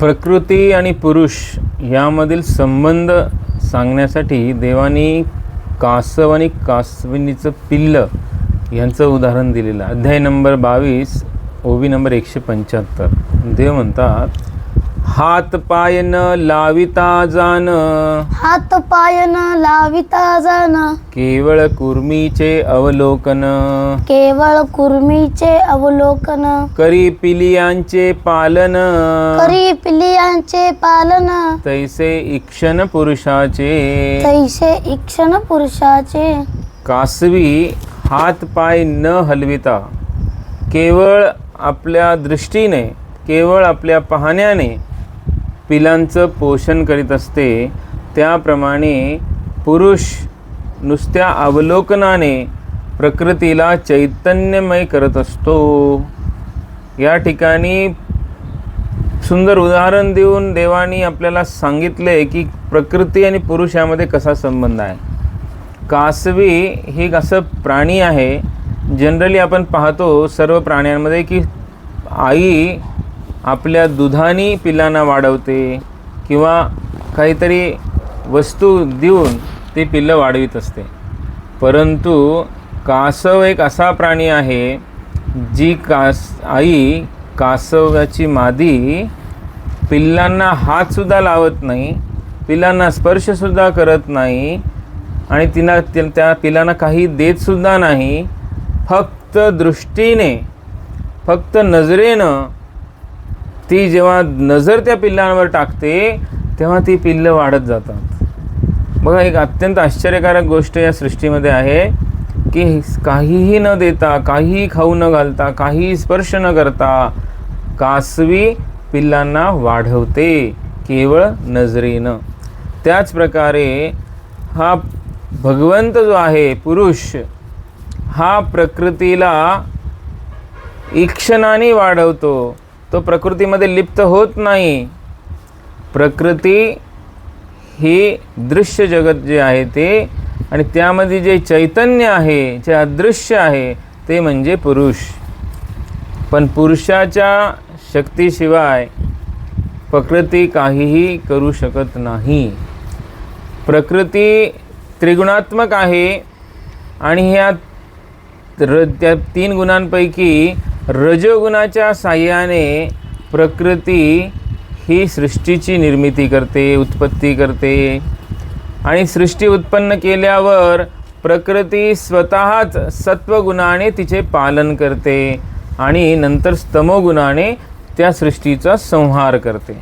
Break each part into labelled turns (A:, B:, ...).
A: प्रकृती आणि पुरुष यामधील संबंध सांगण्यासाठी देवानी कासव आणि कासविनीचं पिल्ल यांचं उदाहरण दिलेलं अध्याय नंबर बावीस ओवी नंबर एकशे पंच्याहत्तर. देव म्हणतात हात पाय न लाविता जाण
B: हात पाय न लाविता जाण
A: केवळ कुर्मीचे अवलोकन.
B: केवळ कुर्मीचे अवलोकन.
A: करी पिलियांचे पालन.
B: करी पिलियांचे पालन.
A: तैसे इक्षण पुरुषाचे.
B: तैसे इक्षण पुरुषाचे.
A: कासवी हात पाय न हलविता. केवळ आपल्या दृष्टीने केवळ आपल्या पाहण्याने पिलांचं पोषण करीत असते त्याप्रमाणे पुरुष नुसत्या अवलोकनाने प्रकृतीला चैतन्यमय करत असतो. या ठिकाणी सुंदर उदाहरण देऊन देवानी आपल्याला सांगितले की प्रकृती आणि पुरुष यामध्ये कसा संबंध आहे. कासवी हे एक असं प्राणी आहे जनरली आपण पाहतो सर्व प्राण्यांमध्ये की आई आपल्या दुधानी पिलांना वाढवते किंवा काहीतरी वस्तू देऊन ते पिल्लं वाढवीत असते. परंतु कासव एक असा प्राणी आहे जी कास आई कासवाची मादी पिल्लांना हातसुद्धा लावत नाही पिलांना स्पर्शसुद्धा करत नाही आणि तिला त्या पिलांना काही देतसुद्धा नाही. फक्त दृष्टीने फक्त नजरेनं ती जेव्हा नजर त्या पिल्लांवर टाकते तेव्हा ती पिल्लं वाढत जातात. बघा एक अत्यंत आश्चर्यकारक गोष्ट या सृष्टीमध्ये आहे की काहीही न देता काहीही खाऊ न घालता काहीही स्पर्श न करता कासवी पिल्लांना वाढवते केवळ नजरेनं. त्याचप्रकारे हा भगवंत जो आहे पुरुष हा प्रकृतीला ईक्षणाने वाढवतो. तो प्रकृतीमध्ये लिप्त होत नाही. प्रकृती ही दृश्य जगत जे आहे ते आणि त्यामध्ये जे चैतन्य आहे जे अदृश्य आहे ते म्हणजे पुरुष. पण पुरुषाच्या शक्तीशिवाय प्रकृती काहीही करू शकत नाही. प्रकृती त्रिगुणात्मक आहे आणि ह्या त्या तीन गुणांपैकी रजोगुणाच्या साह्याने प्रकृती ही सृष्टीची निर्मिती करते उत्पत्ती करते. आणि सृष्टी उत्पन्न केल्यावर प्रकृती स्वतःच सत्वगुणाने तिचे पालन करते आणि नंतर स्तमोगुणाने त्या सृष्टीचा संहार करते.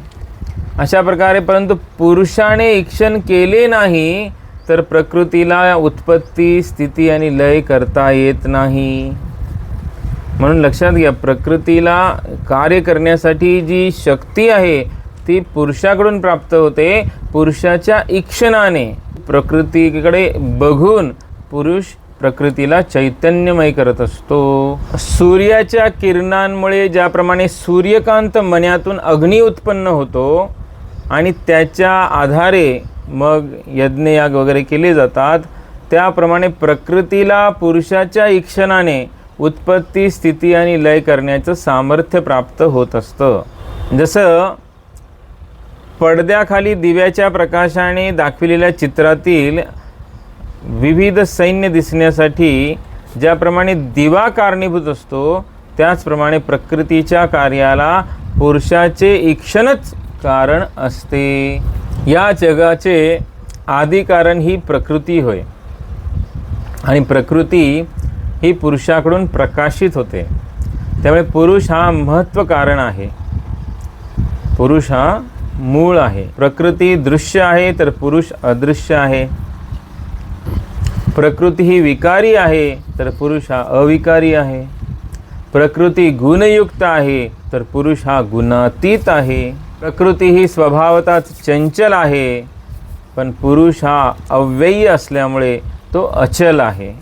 A: अशा प्रकारे परंतु पुरुषाने इक्षण केले नाही तर प्रकृतीला उत्पत्ती स्थिती आणि लय करता येत नाही. म्हणून लक्षात घ्या प्रकृतीला कार्य करण्यासाठी जी शक्ती आहे ती पुरुषाकडून प्राप्त होते पुरुषाच्या इक्षणाने प्रकृतीकडे बघून पुरुष प्रकृतीला चैतन्यमय करत असतो. सूर्याच्या किरणांमुळे ज्याप्रमाणे सूर्यकांत मन्यातून अग्नी उत्पन्न होतो आणि त्याच्या आधारे मग यज्ञयाग वगैरे केले जातात त्याप्रमाणे प्रकृतीला पुरुषाच्या इक्षणाने उत्पत्ती स्थिती आणि लय करण्याचं सामर्थ्य प्राप्त होत असतं. जसं पडद्याखाली दिव्याच्या प्रकाशाने दाखविलेल्या चित्रातील विविध सैन्य दिसण्यासाठी ज्याप्रमाणे दिवा कारणीभूत असतो त्याचप्रमाणे प्रकृतीच्या कार्याला पुरुषाचे इक्षणच कारण असते. या जगाचे आदी कारण ही प्रकृती होय. आणि प्रकृती ही पुरुषाकडून प्रकाशित होते. त्यामुळे पुरुष हा महत्त्व कारण आहे. पुरुष हा मूळ आहे. प्रकृती दृश्य आहे तर पुरुष अदृश्य आहे. प्रकृती ही विकारी आहे तर पुरुष हा अविकारी आहे. प्रकृती गुणयुक्त आहे तर पुरुष हा गुणातीत आहे. प्रकृती ही स्वभावताच चंचल आहे पण पुरुष हा अव्ययी असल्यामुळे तो अचल आहे.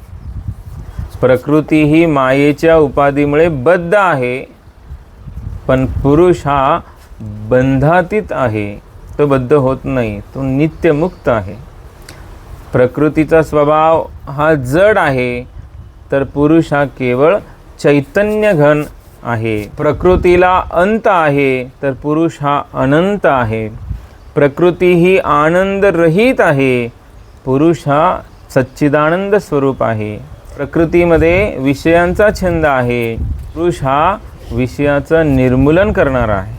A: प्रकृती ही मायेच्या उपाधीमुळे बद्ध आहे. पण पुरुष हा बंधातीत आहे. तो बद्ध होत नाही. तो नित्यमुक्त आहे. प्रकृतीचा स्वभाव हा जड आहे. तर पुरुष हा केवळ चैतन्यघन आहे. प्रकृतीला अंत आहे. तर पुरुष हा अनंत आहे. प्रकृती ही आनंद रहित आहे. पुरुष हा सच्चिदानंद स्वरूप आहे. प्रकृतीमध्ये विषयांचा छंद आहे. पुरुष हा विषयाचं निर्मूलन करणारा आहे.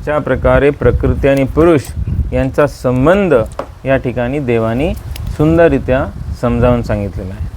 A: अशा प्रकारे प्रकृती आणि पुरुष यांचा संबंध या ठिकाणी देवानी सुंदररित्या समजावून सांगितलेला आहे.